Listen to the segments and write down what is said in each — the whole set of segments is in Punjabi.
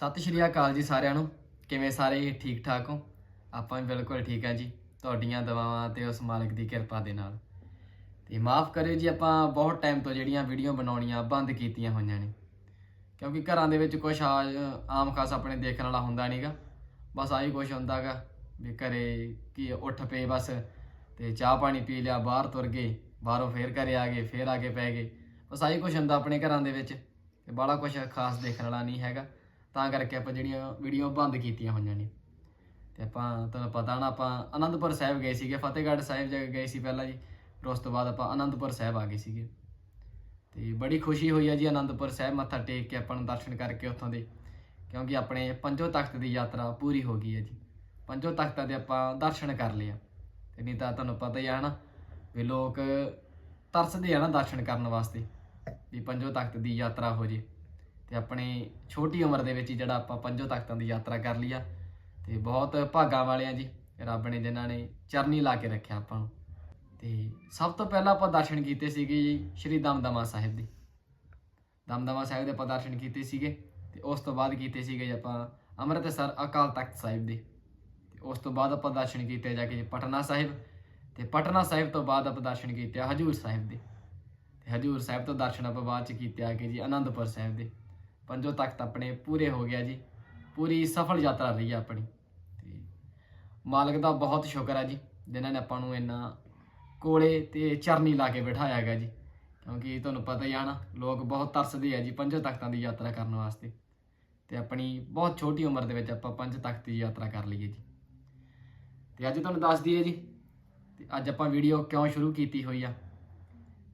ਸਤਿ ਸ਼੍ਰੀ ਅਕਾਲ ਜੀ ਸਾਰਿਆਂ ਨੂੰ। ਕਿਵੇਂ ਸਾਰੇ ਠੀਕ ਠਾਕ ਹੋ? ਆਪਾਂ ਵੀ ਬਿਲਕੁਲ ਠੀਕ ਆ ਜੀ। ਤੁਹਾਡੀਆਂ ਦਵਾਵਾਂ ਤੇ ਉਸ ਮਾਲਕ ਦੀ ਕਿਰਪਾ ਦੇ ਨਾਲ। ਤੇ ਮਾਫ ਕਰਿਓ ਜੀ, ਆਪਾਂ ਬਹੁਤ ਟਾਈਮ ਤੋਂ ਜਿਹੜੀਆਂ ਵੀਡੀਓ ਬਣਾਉਣੀਆਂ ਬੰਦ ਕੀਤੀਆਂ ਹੋਈਆਂ ਨੇ। ਕਿਉਂਕਿ ਘਰਾਂ ਦੇ ਵਿੱਚ ਕੁਝ ਆਮ ਖਾਸ ਆਪਣੇ ਦੇਖਣ ਵਾਲਾ ਹੁੰਦਾ ਨਹੀਂਗਾ ਬਸ ਆਹੀ ਕੁਝ ਹੁੰਦਾਗਾ ਵੀ ਘਰੇ ਕੀ ਉੱਠ ਪਏ ਬਸ ਤੇ ਚਾਹ ਪਾਣੀ ਪੀ ਲਿਆ, ਬਾਹਰ ਤੁਰ ਗਏ, ਬਾਹਰੋਂ ਫੇਰ ਘਰੇ ਆ ਗਏ, ਫੇਰ ਆ ਕੇ ਪੈ ਗਏ। ਬਸ ਆਹੀ ਕੁਝ ਹੁੰਦਾ ਆਪਣੇ ਘਰਾਂ ਦੇ ਵਿੱਚ। ਤੇ ਬੜਾ ਕੁਝ ਖਾਸ ਦੇਖਣ ਵਾਲਾ ਨਹੀਂ ਹੈਗਾ। ਤਾਂ ਕਰਕੇ ਆਪਾਂ ਜਿਹੜੀਆਂ ਵੀਡੀਓ ਬੰਦ ਕੀਤੀਆਂ ਹੋਈਆਂ ਨੇ। ਤੇ ਆਪਾਂ, ਤੁਹਾਨੂੰ ਪਤਾ ਨਾ, ਆਪਾਂ ਅਨੰਦਪੁਰ ਸਾਹਿਬ ਗਏ ਸੀਗੇ, ਫਤਿਹਗੜ੍ਹ ਸਾਹਿਬ ਜਾ ਗਏ ਸੀ ਪਹਿਲਾਂ ਜੀ। ਫਿਰ ਉਸ ਤੋਂ ਬਾਅਦ ਆਪਾਂ ਅਨੰਦਪੁਰ ਸਾਹਿਬ ਆ ਗਏ ਸੀਗੇ। ਤੇ ਬੜੀ ਖੁਸ਼ੀ ਹੋਈ ਆ ਜੀ ਅਨੰਦਪੁਰ ਸਾਹਿਬ ਮੱਥਾ ਟੇਕ ਕੇ ਆਪਾਂ ਨੂੰ ਦਰਸ਼ਨ ਕਰਕੇ ਉੱਥੋਂ ਦੇ, ਕਿਉਂਕਿ ਆਪਣੇ ਪੰਜੋ ਤਖਤ ਦੀ ਯਾਤਰਾ ਪੂਰੀ ਹੋ ਗਈ ਹੈ ਜੀ। ਪੰਜੋ ਤਖਤਾਂ ਦੇ ਆਪਾਂ ਦਰਸ਼ਨ ਕਰ ਲਏ ਆ। ਤੇ ਨਹੀਂ ਤਾਂ ਤੁਹਾਨੂੰ ਪਤਾ ਹੀ ਆ ਨਾ ਵੀ ਲੋਕ ਤਰਸਦੇ ਆ ਨਾ ਦਰਸ਼ਨ ਕਰਨ ਵਾਸਤੇ, ਵੀ ਪੰਜੋ ਤਖਤ ਦੀ ਯਾਤਰਾ ਹੋ ਜੇ। ਤੇ ਆਪਣੀ ਛੋਟੀ ਉਮਰ ਦੇ ਵਿੱਚ ਹੀ ਜਿਹੜਾ ਆਪਾਂ ਪੰਜੋ ਤਖਤਾਂ ਦੀ ਯਾਤਰਾ ਕਰ ਲਈ ਆ। ਤੇ ਬਹੁਤ ਭਾਗਾਂ ਵਾਲੇ ਆ ਜੀ, ਰੱਬ ਨੇ ਜਿਨ੍ਹਾਂ ਨੇ ਚਰਨੀ ਲਾ ਕੇ ਰੱਖਿਆ ਆਪਾਂ ਨੂੰ। ਤੇ ਸਭ ਤੋਂ ਪਹਿਲਾਂ ਆਪਾਂ ਦਰਸ਼ਨ ਕੀਤੇ ਸੀਗੇ ਜੀ ਸ਼੍ਰੀ ਦਮਦਮਾ ਸਾਹਿਬ ਦੇ। ਦਮਦਮਾ ਸਾਹਿਬ ਦੇ ਆਪਾਂ ਦਰਸ਼ਨ ਕੀਤੇ ਸੀਗੇ ਤੇ ਉਸ ਤੋਂ ਬਾਅਦ ਕੀਤੇ ਸੀਗੇ ਜੀ ਆਪਾਂ ਅੰਮ੍ਰਿਤਸਰ ਅਕਾਲ ਤਖਤ ਸਾਹਿਬ ਦੇ। ਤੇ ਉਸ ਤੋਂ ਬਾਅਦ ਆਪਾਂ ਦਰਸ਼ਨ ਕੀਤੇ ਜਾ ਕੇ ਜੀ ਪਟਨਾ ਸਾਹਿਬ। ਤੇ ਪਟਨਾ ਸਾਹਿਬ ਤੋਂ ਬਾਅਦ ਆਪਾਂ ਦਰਸ਼ਨ ਕੀਤੇ ਹਜੂਰ ਸਾਹਿਬ ਦੇ। ਤੇ ਹਜੂਰ ਸਾਹਿਬ ਤੋਂ ਦਰਸ਼ਨ ਆਪਾਂ ਬਾਅਦ ਚ ਕੀਤੇ ਆ ਕੇ ਜੀ ਆਨੰਦਪੁਰ ਸਾਹਿਬ ਦੇ। ਪੰਜੋ ਤਖਤ ਆਪਣੇ ਪੂਰੇ ਹੋ ਗਿਆ ਜੀ। ਪੂਰੀ ਸਫਲ ਯਾਤਰਾ ਰਹੀ ਆ ਆਪਣੀ। ਤੇ ਮਾਲਕ ਦਾ ਬਹੁਤ ਸ਼ੁਕਰ ਹੈ ਜੀ, ਜਿਨ੍ਹਾਂ ਨੇ ਆਪਾਂ ਨੂੰ ਇੰਨਾ ਕੋਲੇ ਤੇ ਚਰਨੀ ਲਾ ਕੇ ਬਿਠਾਇਆ ਹੈਗਾ ਜੀ। ਕਿਉਂਕਿ ਤੁਹਾਨੂੰ ਪਤਾ ਹੀ ਆ ਨਾ, ਲੋਕ ਬਹੁਤ ਤਰਸਦੇ ਆ ਜੀ ਪੰਜੋ ਤਖਤਾਂ ਦੀ ਯਾਤਰਾ ਕਰਨ ਵਾਸਤੇ। ਤੇ ਆਪਣੀ ਬਹੁਤ ਛੋਟੀ ਉਮਰ ਦੇ ਵਿੱਚ ਆਪਾਂ ਪੰਜ ਤਖਤ ਦੀ ਯਾਤਰਾ ਕਰ ਲਈਏ ਜੀ। ਤੇ ਅੱਜ ਤੁਹਾਨੂੰ ਦੱਸ ਦਈਏ ਜੀ, ਤੇ ਅੱਜ ਆਪਾਂ ਵੀਡੀਓ ਕਿਉਂ ਸ਼ੁਰੂ ਕੀਤੀ ਹੋਈ ਆ।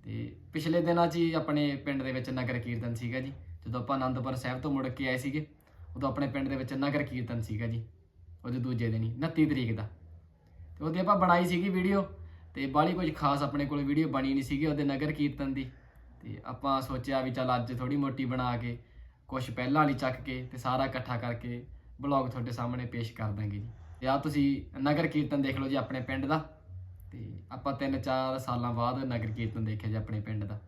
ਤੇ ਪਿਛਲੇ ਦਿਨਾਂ 'ਚ ਹੀ ਆਪਣੇ ਪਿੰਡ ਦੇ ਵਿੱਚ ਨਗਰ ਕੀਰਤਨ ਸੀਗਾ ਜੀ। ਜਦੋਂ ਆਪਾਂ ਆਨੰਦਪੁਰ ਸਾਹਿਬ ਤੋਂ ਮੁੜ ਕੇ ਆਏ ਸੀਗੇ, ਉਦੋਂ ਆਪਣੇ ਪਿੰਡ ਦੇ ਵਿੱਚ ਨਗਰ ਕੀਰਤਨ ਸੀਗਾ ਜੀ ਉਹਦੇ ਦੂਜੇ ਦਿਨ ਹੀ 29 ਤਰੀਕ ਦਾ। ਤੇ ਉਹਦੀ ਆਪਾਂ ਬਣਾਈ ਸੀਗੀ ਵੀਡੀਓ, ਤੇ ਬਾਹਲੀ ਕੁਝ ਖਾਸ ਆਪਣੇ ਕੋਲ ਵੀਡੀਓ ਬਣੀ ਨਹੀਂ ਸੀਗੀ ਉਹਦੇ ਨਗਰ ਕੀਰਤਨ ਦੀ। ਤੇ ਆਪਾਂ ਸੋਚਿਆ ਵੀ ਚੱਲ ਅੱਜ ਥੋੜੀ ਮੋਟੀ ਬਣਾ ਕੇ ਕੁਝ ਪਹਿਲਾਂ ਵਾਲੀ ਚੱਕ ਕੇ ਤੇ ਸਾਰਾ ਇਕੱਠਾ ਕਰਕੇ ਬਲੌਗ ਤੁਹਾਡੇ ਸਾਹਮਣੇ ਪੇਸ਼ ਕਰ ਦਾਂਗੇ ਜੀ। ਤੇ ਆ ਤੁਸੀਂ ਨਗਰ ਕੀਰਤਨ ਦੇਖ ਲਓ ਜੀ ਆਪਣੇ ਪਿੰਡ ਦਾ, ਤੇ ਆਪਾਂ 3-4 ਸਾਲਾਂ ਬਾਅਦ ਨਗਰ ਕੀਰਤਨ ਦੇਖਿਆ ਜੀ ਆਪਣੇ ਪਿੰਡ ਦਾ।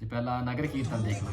ఇది పైలా నగర కీర్తన దేఖ లో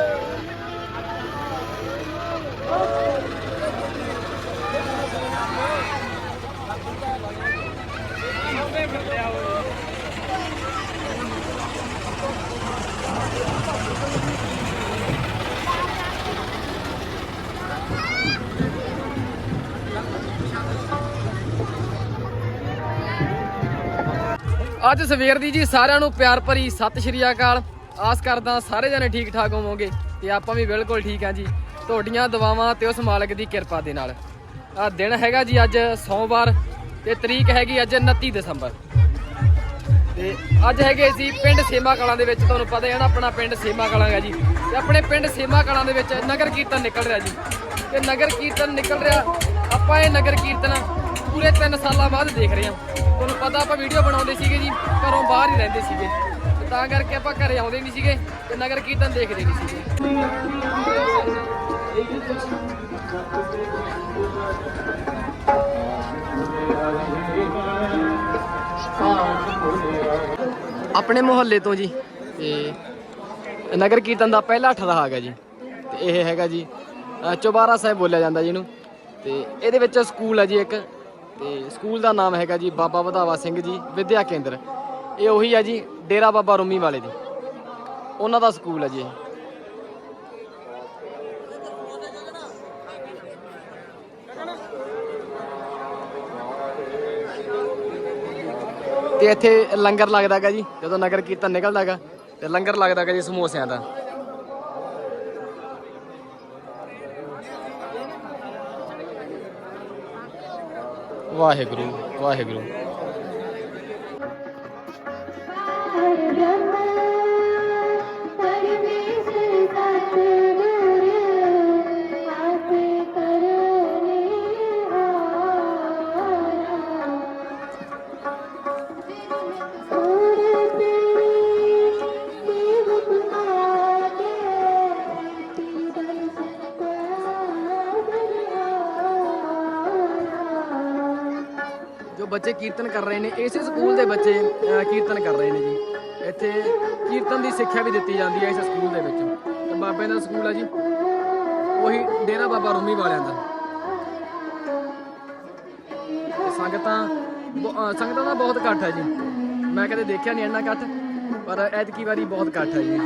ਅੱਜ ਸਵੇਰ ਦੀ ਜੀ ਸਾਰਿਆਂ ਨੂੰ ਪਿਆਰ ਭਰੀ ਸਤਿ ਸ਼੍ਰੀ ਅਕਾਲ। ਆਸ ਕਰਦਾ ਸਾਰੇ ਜਣੇ ਠੀਕ ਠਾਕ ਹੋਵੋਗੇ ਤੇ ਆਪਾਂ ਵੀ ਬਿਲਕੁਲ ਠੀਕ ਆ ਜੀ। ਤੁਹਾਡੀਆਂ ਦੁਆਵਾਂ ਤੇ ਉਸ ਮਾਲਕ ਦੀ ਕਿਰਪਾ ਦੇ ਨਾਲ। ਆ ਦਿਨ ਹੈਗਾ ਜੀ ਅੱਜ ਸੋਮਵਾਰ। ਤੇ ਤਰੀਕ ਹੈਗੀ ਅੱਜ 29 ਦਸੰਬਰ। ਤੇ ਅੱਜ ਹੈਗੇ ਸੀ ਪਿੰਡ ਸੇਮਾ ਕਲਾਂ ਦੇ ਵਿੱਚ, ਤੁਹਾਨੂੰ ਪਤਾ ਹੈ ਨਾ, ਆਪਣਾ ਪਿੰਡ ਸੇਮਾ ਕਲਾਂ ਹੈ ਜੀ। ਤੇ ਆਪਣੇ ਪਿੰਡ ਸੇਮਾ ਕਲਾਂ ਦੇ ਵਿੱਚ ਨਗਰ ਕੀਰਤਨ ਨਿਕਲ ਰਿਹਾ ਜੀ। ਤੇ ਨਗਰ ਕੀਰਤਨ ਨਿਕਲ ਰਿਹਾ, ਆਪਾਂ ਇਹ ਨਗਰ ਕੀਰਤਨ ਪੂਰੇ 3 ਸਾਲਾਂ ਬਾਅਦ ਦੇਖ ਰਹੇ ਹਾਂ। ਤੁਹਾਨੂੰ ਪਤਾ ਆਪਾਂ ਵੀਡੀਓ ਬਣਾਉਂਦੇ ਸੀਗੇ ਜੀ, ਘਰੋਂ ਬਾਹਰ ਹੀ ਰਹਿੰਦੇ ਸੀਗੇ। ਤੇ ਤਾਂ ਕਰਕੇ ਆਪਾਂ ਘਰੇ ਆਉਂਦੇ ਨਹੀਂ ਸੀਗੇ ਤੇ ਨਗਰ ਕੀਰਤਨ ਦੇਖਦੇ ਨਹੀਂ ਸੀਗੇ। ਆਪਣੇ ਮੁਹੱਲੇ ਤੋਂ ਜੀ। ਤੇ ਨਗਰ ਕੀਰਤਨ ਦਾ ਪਹਿਲਾ ਠਰਾ ਹੈਗਾ ਜੀ। ਤੇ ਇਹ ਹੈਗਾ ਜੀ ਚੁਬਾਰਾ ਸਾਹਿਬ ਬੋਲਿਆ ਜਾਂਦਾ ਜੀ ਇਹਨੂੰ। ਤੇ ਇਹਦੇ ਵਿੱਚ ਸਕੂਲ ਹੈ ਜੀ ਇੱਕ। ਤੇ ਸਕੂਲ ਦਾ ਨਾਮ ਹੈਗਾ ਜੀ ਬਾਬਾ ਵਧਾਵਾ ਸਿੰਘ ਜੀ ਵਿਦਿਆ ਕੇਂਦਰ। ਇਹ ਉਹੀ ਹੈ ਜੀ ਡੇਰਾ ਬਾਬਾ ਰੁੰਮੀ ਵਾਲੇ ਦੀ। ਉਹਨਾਂ ਦਾ ਸਕੂਲ ਹੈ ਜੀ ਤੇ ਇੱਥੇ ਲੰਗਰ ਲੱਗਦਾ ਹੈਗਾ ਜੀ, ਜਦੋਂ ਨਗਰ ਕੀਰਤਨ ਨਿਕਲਦਾ ਹੈਗਾ ਤੇ ਲੰਗਰ ਲੱਗਦਾ ਹੈਗਾ ਜੀ ਸਮੋਸਿਆਂ ਦਾ। ਵਾਹਿਗੁਰੂ ਵਾਹਿਗੁਰੂ। ਕੀਰਤਨ ਕਰ ਰਹੇ ਨੇ, ਇਸੇ ਸਕੂਲ ਦੇ ਬੱਚੇ ਕੀਰਤਨ ਕਰ ਰਹੇ ਨੇ ਜੀ। ਇੱਥੇ ਕੀਰਤਨ ਦੀ ਸਿੱਖਿਆ ਵੀ ਦਿੱਤੀ ਜਾਂਦੀ ਹੈ ਇਸ ਸਕੂਲ ਦੇ ਵਿੱਚ। ਤੇ ਬਾਬੇ ਦਾ ਸਕੂਲ ਹੈ ਜੀ। ਉਹੀ ਡੇਰਾ ਬਾਬਾ ਰੂਮੀ ਵਾਲਿਆਂ ਦਾ। ਸੰਗਤਾਂ ਬ- ਸੰਗਤਾਂ ਦਾ ਬਹੁਤ ਘੱਟ ਹੈ ਜੀ। ਮੈਂ ਕਦੇ ਦੇਖਿਆ ਨਹੀਂ ਇੰਨਾ ਘੱਟ ਪਰ ਐਤਕੀ ਵਾਰੀ ਬਹੁਤ ਘੱਟ ਹੈ ਜੀ।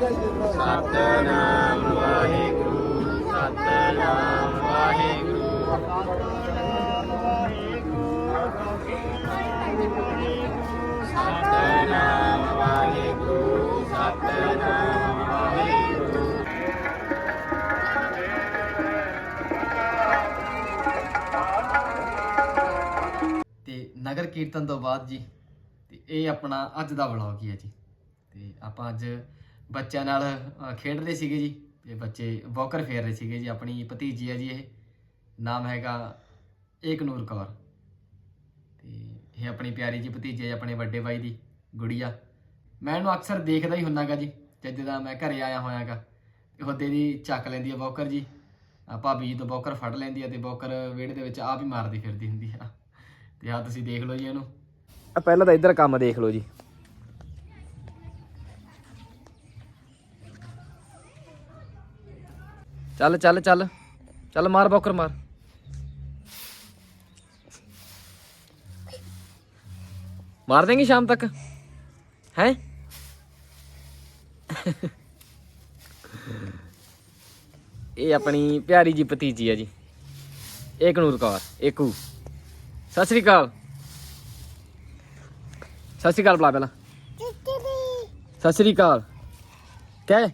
ਸਤਨਾਮ ਵਾਹਿਗੁਰੂ। ਸਤਨਾਮ ਵਾਹਿਗੁਰੂ ਸਤਨਾਮ ਵਾਹਿਗੁਰੂ ਸਤਨਾਮ ਵਾਹਿਗੁਰੂ ਤੇ ਨਗਰ ਕੀਰਤਨ ਤੋਂ ਬਾਅਦ ਜੀ, ਤੇ ਇਹ ਆਪਣਾ ਅੱਜ ਦਾ ਵਲੌਗ ਹੀ ਹੈ ਜੀ। ਤੇ ਆਪਾਂ ਅੱਜ ਬੱਚਿਆਂ ਨਾਲ ਅ, ਖੇਡ ਰਹੇ ਸੀਗੇ ਜੀ। ਤੇ ਬੱਚੇ ਵੋਕਰ ਫੇਰ ਰਹੇ ਸੀਗੇ ਜੀ ਆਪਣੀ ਭਤੀਜੀ ਹੈ ਜੀ ਇਹ। ਨਾਮ ਹੈਗਾ ਏਕਨੂਰ ਕੌਰ। ਤੇ ਇਹ ਆਪਣੀ ਪਿਆਰੀ ਜੀ ਭਤੀਜੀ ਹੈ ਆਪਣੇ ਵੱਡੇ ਬਾਈ ਦੀ ਗੁੜੀਆ। ਮੈਂ ਇਹਨੂੰ ਅਕਸਰ ਦੇਖਦਾ ਹੀ ਹੁੰਨਾਗਾ ਜੀ ਜਦ ਦਾ ਮੈਂ ਘਰੇ ਆਇਆ ਹੋਇਆਗਾ ਤੇ ਉਹਦੇ ਦੀ ਚੱਕ ਲੈਂਦੀ ਹੈ ਵੋਕਰ ਜੀ। ਆ ਭਾਬੀ ਜੀ ਤੋਂ ਵੋਕਰ ਫੜ ਲੈਂਦੀ ਹੈ ਤੇ ਵੋਕਰ ਵਿਹੜੇ ਦੇ ਵਿੱਚ ਆਪ ਹੀ ਮਾਰਦੀ ਫਿਰਦੀ ਹੁੰਦੀ ਆ। ਤੇ ਆ ਤੁਸੀਂ ਦੇਖ ਲਓ ਜੀ ਇਹਨੂੰ। ਪਹਿਲਾਂ ਤਾਂ ਇੱਧਰ ਕੰਮ ਦੇਖ ਲਓ ਜੀ। ਚੱਲ ਚੱਲ ਚੱਲ। ਚੱਲ ਮਾਰ ਬੋਕਰ, ਮਾਰ। ਮਾਰ ਦੇਂਗੇ ਸ਼ਾਮ ਤੱਕ। ਹੈ? ਇਹ ਆਪਣੀ ਪਿਆਰੀ ਜੀ ਭਤੀਜੀ ਆ ਜੀ। ਇਹ ਕਨੂਰ ਕੌਰ, ਏਕੂ। ਸਤਿ ਸ੍ਰੀ ਅਕਾਲ। ਸਤਿ ਸ੍ਰੀ ਅਕਾਲ ਬੁਲਾ ਪਹਿਲਾਂ। ਸਤਿ ਸ੍ਰੀ ਅਕਾਲ। ਕਹਿ।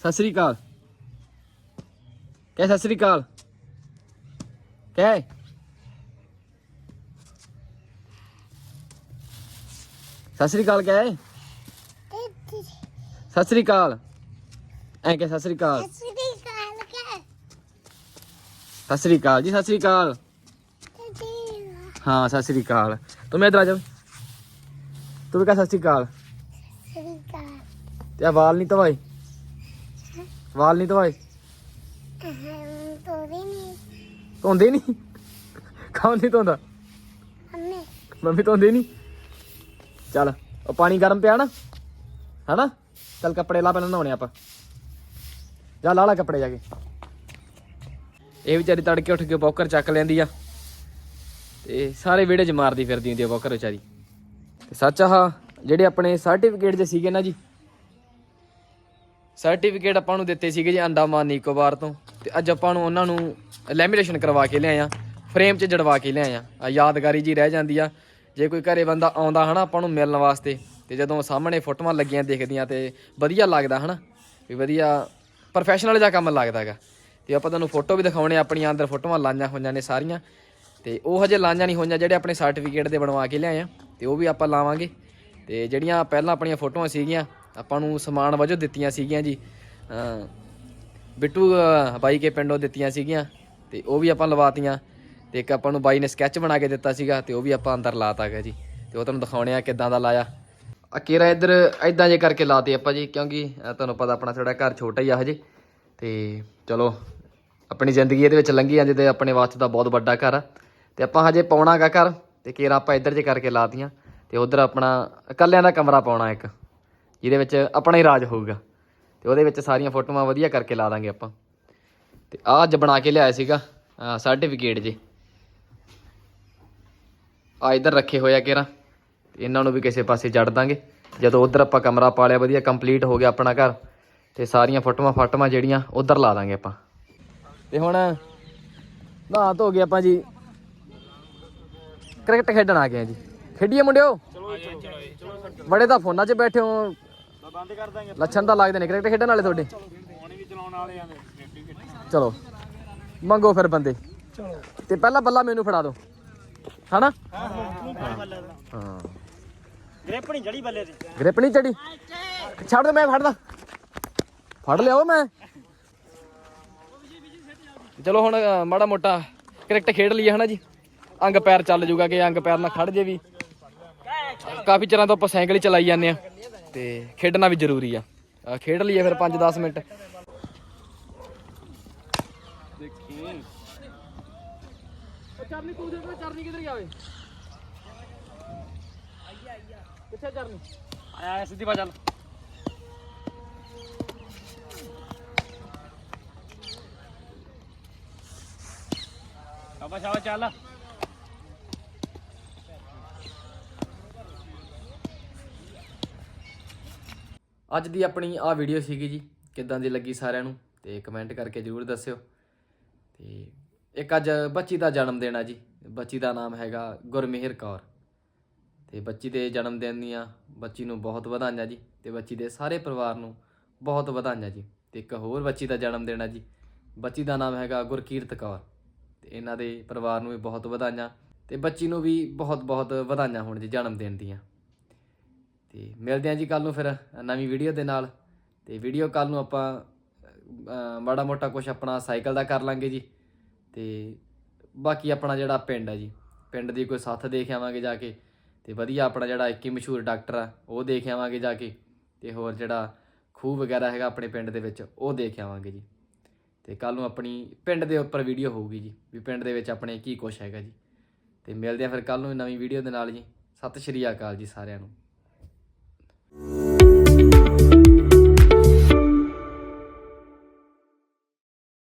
ਸਤਿ ਸ੍ਰੀ ਅਕਾਲ। ਕਹਿ ਸਤਿ ਸ੍ਰੀ ਅਕਾਲ ਕਹਿ ਸਤਿ ਸ੍ਰੀ ਅਕਾਲ ਕਹਿ ਸਤਿ ਸ੍ਰੀ ਅਕਾਲ ਐ ਕਹਿ ਸਤਿ ਸ੍ਰੀ ਅਕਾਲ ਸਤਿ ਸ੍ਰੀ ਅਕਾਲ ਜੀ ਸਤਿ ਸ੍ਰੀ ਅਕਾਲ ਹਾਂ ਸਤਿ ਸ੍ਰੀ ਅਕਾਲ ਤੂੰ ਮੈਂ ਇਧਰ ਆ ਜਾ ਤੂੰ ਵੀ ਕਹਿ ਸਤਿ ਸ੍ਰੀ ਅਕਾਲ ਤੇ ਆ ਵਾਲ ਨਹੀਂ ਧਵਾਏ ਵਾਲ ਧੋਂਦੇ ਨਹੀਂ ਕੌਣ ਨਹੀਂ ਧੋਂਦਾ? ਮੰਮੀ। ਧੋਂਦੇ ਨਹੀਂ ਚੱਲ ਉਹ ਪਾਣੀ ਗਰਮ ਪਿਆ ਨਾ ਹਨਾ? ਚੱਲ ਕੱਪੜੇ ਲਾ ਪਹਿਲਾਂ ਨਹਾਉਣੇ ਆਪਾਂ। ਜਾ ਲਾ ਲਾ ਕੱਪੜੇ ਜਾ ਕੇ। ਇਹ ਵਿਚਾਰੀ ਤੜਕੇ ਉੱਠ ਕੇ ਬੌਕਰ ਚੱਕ ਲੈਂਦੀ ਆ। ਤੇ ਸਾਰੇ ਵਿਹੜੇ 'ਚ ਮਾਰਦੀ ਫਿਰਦੀ ਹੁੰਦੀ ਆ ਬੌਕਰ ਵਿਚਾਰੀ। ਤੇ ਸੱਚ ਆ ਜਿਹੜੇ ਆਪਣੇ ਸਰਟੀਫਿਕੇਟ ਜੇ ਸੀਗੇ ਨਾ ਜੀ ਸਰਟੀਫਿਕੇਟ ਆਪਾਂ ਨੂੰ ਦਿੱਤੇ ਸੀਗੇ ਜੀ ਅੰਡਾਮਾਨ ਨਿਕੋਬਾਰ ਤੋਂ। ਤੇ ਅੱਜ ਆਪਾਂ ਨੂੰ ਉਹਨਾਂ ਨੂੰ ਲੈਮੀਨੇਸ਼ਨ ਕਰਵਾ ਕੇ ਲਿਆਏ ਆ। ਫਰੇਮ 'ਚ ਜੜਵਾ ਕੇ ਲਿਆਏ ਆ। ਯਾਦਗਾਰੀ ਜੀ ਰਹਿ ਜਾਂਦੀ ਆ। ਜੇ ਕੋਈ ਘਰੇ ਬੰਦਾ ਆਉਂਦਾ ਹਨਾ ਆਪਾਂ ਨੂੰ ਮਿਲਣ ਵਾਸਤੇ, ਤੇ ਜਦੋਂ ਸਾਹਮਣੇ ਫੋਟੋਆਂ ਲੱਗੀਆਂ ਦੇਖਦੀਆਂ ਤੇ ਵਧੀਆ ਲੱਗਦਾ ਹਨਾ। ਵੀ ਵਧੀਆ ਪ੍ਰੋਫੈਸ਼ਨਲ ਜਿਹਾ ਕੰਮ ਲੱਗਦਾ ਹੈਗਾ। ਤੇ ਆਪਾਂ ਤੁਹਾਨੂੰ ਫੋਟੋ ਵੀ ਦਿਖਾਉਣੇ ਆਪਣੀਆਂ ਅੰਦਰ ਫੋਟੋਆਂ ਲਾਈਆਂ ਹੋਈਆਂ ਨੇ ਸਾਰੀਆਂ। ਤੇ ਉਹ ਹਜੇ ਲਾਈਆਂ ਨਹੀਂ ਹੋਈਆਂ, ਜਿਹੜੇ ਆਪਣੇ ਸਰਟੀਫਿਕੇਟ ਦੇ ਬਣਵਾ ਕੇ ਲਿਆਏ ਆ। ਤੇ ਉਹ ਵੀ ਆਪਾਂ ਲਾਵਾਂਗੇ। ਤੇ ਜਿਹੜੀਆਂ ਪਹਿਲਾਂ ਆਪਣੀਆਂ ਫੋਟੋਆਂ ਸੀਗੀਆਂ ਆਪਾਂ ਨੂੰ ਸਮਾਨ ਵਜੋਂ ਦਿੱਤੀਆਂ ਸੀਗੀਆਂ ਜੀ। ਬਿੱਟੂ ਬਾਈ ਕੇ ਪਿੰਡੋਂ ਦਿੱਤੀਆਂ ਸੀਗੀਆਂ ਤੇ ਉਹ ਵੀ ਆਪਾਂ ਲਵਾਤੀਆਂ ਤੇ ਇੱਕ ਆਪਾਂ ਨੂੰ ਬਾਈ ਨੇ ਸਕੈਚ ਬਣਾ ਕੇ ਦਿੱਤਾ ਸੀਗਾ ਤੇ ਉਹ ਵੀ ਆਪਾਂ ਅੰਦਰ ਲਾਤਾ ਗਿਆ ਜੀ। ਤੇ ਉਹ ਤੁਹਾਨੂੰ ਦਿਖਾਉਣੇ ਆ ਕਿੱਦਾਂ ਦਾ ਲਾਇਆ। ਅਕੇਰਾ ਇੱਧਰ ਐਦਾਂ ਜੇ ਕਰਕੇ ਲਾਤੇ ਆਪਾਂ ਜੀ, ਕਿਉਂਕਿ ਤੁਹਾਨੂੰ ਪਤਾ ਆਪਣਾ ਥੋੜਾ ਘਰ ਛੋਟਾ ਹੀ ਆ ਹਜੇ। ਤੇ ਚਲੋ, ਆਪਣੀ ਜ਼ਿੰਦਗੀ ਇਹਦੇ ਵਿੱਚ ਲੰਘੀ ਜਾਂਦੀ ਤੇ ਆਪਣੇ ਵਾਸਤੇ ਤਾਂ ਬਹੁਤ ਵੱਡਾ ਘਰ ਆ। ਤੇ ਆਪਾਂ ਹਜੇ ਪਾਉਣਾਗਾ ਘਰ, ਤੇ ਕੇਰਾ ਆਪਾਂ ਇੱਧਰ ਜੇ ਕਰਕੇ ਲਾਤੀਆਂ। ਤੇ ਉਧਰ ਆਪਣਾ, ਇਕੱਲਿਆਂ ਦਾ ਕਮਰਾ ਪਾਉਣਾ ਇੱਕ। ਜਿਹਦੇ ਵਿੱਚ ਆਪਣਾ ਹੀ ਰਾਜ ਹੋਊਗਾ। ਤੇ ਉਹਦੇ ਵਿੱਚ ਸਾਰੀਆਂ ਫੋਟੋਆਂ ਵਧੀਆ ਕਰਕੇ ਲਾ ਦਾਂਗੇ ਆਪਾਂ। ਤੇ ਆਹ ਅੱਜ ਬਣਾ ਕੇ ਲਿਆਇਆ ਸੀਗਾ ਸਰਟੀਫਿਕੇਟ ਜੇ। ਆ ਇੱਧਰ ਰੱਖੇ ਹੋਇਆ ਕੇਰਾ ਇਹਨਾਂ ਨੂੰ ਵੀ ਕਿਸੇ ਪਾਸੇ ਜੜ ਦਾਂਗੇ। ਜਦੋਂ ਉਧਰ ਆਪਾਂ ਕਮਰਾ ਪਾ ਲਿਆ ਵਧੀਆ ਕੰਪਲੀਟ ਹੋ ਗਿਆ ਆਪਣਾ ਘਰ। ਤੇ ਸਾਰੀਆਂ ਫੋਟੋਆਂ ਫਾਟੋਆਂ ਜਿਹੜੀਆਂ ਉਧਰ ਲਾ ਦਾਂਗੇ ਆਪਾਂ। ਤੇ ਹੁਣ ਨਹਾ ਧੋ ਗਏ ਆਪਾਂ ਜੀ ਕ੍ਰਿਕਟ ਖੇਡਣ ਆ ਗਏ ਜੀ। ਖੇਡੀਏ ਮੁੰਡਿਓ? ਬੜੇ ਤਾਂ ਫੋਨਾਂ 'ਚ ਬੈਠੇ ਹੋ। ਬੰਦ ਕਰ ਦਾਂਗੇ। ਲੱਛਣ ਤਾਂ ਲੱਗਦੇ ਨੇ ਕ੍ਰਿਕਟ ਖੇਡਣ ਵਾਲੇ ਤੁਹਾਡੇ? ਪਾਣੀ ਵੀ ਚਲਾਉਣ ਵਾਲੇ ਆ ਨੇ ਚਲੋ ਮੰਗੋ ਫਿਰ ਬੰਦੇ। ਚਲੋ ਤੇ ਪਹਿਲਾ ਬੱਲਾ ਮੈਨੂੰ ਫੜਾ ਦਿਓ। ਹਨਾ? ਹਾਂ। ਗ੍ਰਿਪ ਨਹੀਂ ਜੜੀ ਬੱਲੇ ਦੀ। ਗ੍ਰਿਪ ਨਹੀਂ ਚੜੀ ਛੱਡ ਦੇ ਮੈਂ ਫੜਦਾ। ਫੜ ਲਿਆਓ ਮੈਂ। ਚਲੋ ਹੁਣ ਮਾੜਾ ਮੋਟਾ ਕ੍ਰਿਕਟ ਖੇਡ ਲਈਏ ਹਨਾ ਜੀ? ਅੰਗ ਪੈਰ ਚੱਲ ਜੂਗਾ ਕਿ ਅੰਗ ਪੈਰ ਨਾਲ ਖੜ ਜੇ ਵੀ। ਕਾਫੀ ਚਿਰਾਂ ਤੋਂ ਆਪਾਂ ਸਾਈਕਲ ਹੀ ਚਲਾਈ ਜਾਂਦੇ ਆ। ਤੇ ਖੇਡਣਾ ਵੀ ਜ਼ਰੂਰੀ ਆ। ਅ, ਖੇਡ ਲਈਏ ਫਿਰ 5-10 ਮਿੰਟ। ਦੇਖੀ ਚਰਨੀ ਤੂੰ ਦੇ ਚਰਨੀ ਕਿੱਧਰ ਗਿਆ ਓਏ ਕਿੱਥੇ ਚਰਨੀ ਆਇਆ ਸਿੱਧੀ ਪਾ ਚੱਲ ਸ਼ਾਬਾਸ਼ ਸ਼ਾਬਾਸ਼ ਚੱਲ। ਅੱਜ ਦੀ ਆਪਣੀ ਆ ਵੀਡੀਓ ਸੀਗੀ ਜੀ, ਕਿੱਦਾਂ ਦੀ ਲੱਗੀ ਸਾਰਿਆਂ ਨੂੰ ਤੇ ਕਮੈਂਟ ਕਰਕੇ ਜਰੂਰ ਦੱਸਿਓ। ਤੇ ਇੱਕ ਅੱਜ ਬੱਚੀ ਦਾ ਜਨਮ ਦਿਨ ਆ ਜੀ। ਬੱਚੀ ਦਾ ਨਾਮ ਹੈਗਾ ਗੁਰਮਿਹਰ ਕੌਰ। ਤੇ ਬੱਚੀ ਦੇ ਜਨਮ ਦਿਨ ਦੀਆਂ ਬੱਚੀ ਨੂੰ ਬਹੁਤ ਵਧਾਈਆਂ ਜੀ ਤੇ ਬੱਚੀ ਦੇ ਸਾਰੇ ਪਰਿਵਾਰ ਨੂੰ ਬਹੁਤ ਵਧਾਈਆਂ ਜੀ। ਤੇ ਇੱਕ ਹੋਰ ਬੱਚੀ ਦਾ ਜਨਮ ਦਿਨ ਆ ਜੀ। ਬੱਚੀ ਦਾ ਨਾਮ ਹੈਗਾ ਗੁਰਕੀਰਤ ਕੌਰ। ਤੇ ਇਹਨਾਂ ਦੇ ਪਰਿਵਾਰ ਨੂੰ ਵੀ ਬਹੁਤ ਵਧਾਈਆਂ ਤੇ ਬੱਚੀ ਨੂੰ ਵੀ ਬਹੁਤ ਬਹੁਤ ਵਧਾਈਆਂ ਹੋਣ ਜੀ ਜਨਮ ਦਿਨ ਦੀਆਂ। ਤੇ ਮਿਲਦੇ ਹਾਂ ਜੀ ਕੱਲ ਨੂੰ ਫਿਰ ਨਵੀਂ ਵੀਡੀਓ ਦੇ ਨਾਲ। ਤੇ ਵੀਡੀਓ ਕੱਲ ਨੂੰ ਆਪਾਂ ਮਾੜਾ ਮੋਟਾ ਕੁਝ ਆਪਣਾ ਸਾਈਕਲ ਦਾ ਕਰ ਲਾਂਗੇ ਜੀ। ਤੇ ਬਾਕੀ ਆਪਣਾ ਜਿਹੜਾ ਪਿੰਡ ਹੈ ਜੀ, ਪਿੰਡ ਦੀ ਕੋਈ ਸੱਥ ਦੇਖ ਆਵਾਂਗੇ ਜਾ ਕੇ। ਤੇ ਵਧੀਆ ਆਪਣਾ ਜਿਹੜਾ ਇੱਕ ਹੀ ਮਸ਼ਹੂਰ ਡਾਕਟਰ ਆ, ਉਹ ਦੇਖ ਆਵਾਂਗੇ ਜਾ ਕੇ। ਤੇ ਹੋਰ ਜਿਹੜਾ ਖੂਹ ਵਗੈਰਾ ਹੈਗਾ ਆਪਣੇ ਪਿੰਡ ਦੇ ਵਿੱਚ, ਉਹ ਦੇਖ ਆਵਾਂਗੇ ਜੀ। ਤੇ ਕੱਲ ਨੂੰ ਆਪਣੀ ਪਿੰਡ ਦੇ ਉੱਪਰ ਵੀਡੀਓ ਹੋਊਗੀ ਜੀ, ਵੀ ਪਿੰਡ ਦੇ ਵਿੱਚ ਆਪਣੇ ਕੀ ਕੁਛ ਹੈਗਾ ਜੀ। ਤੇ ਮਿਲਦੇ ਆ ਫਿਰ ਕੱਲ ਨੂੰ ਨਵੀਂ ਵੀਡੀਓ ਦੇ ਨਾਲ ਜੀ। ਸਤਿ ਸ਼੍ਰੀ ਅਕਾਲ ਜੀ ਸਾਰਿਆਂ ਨੂੰ। you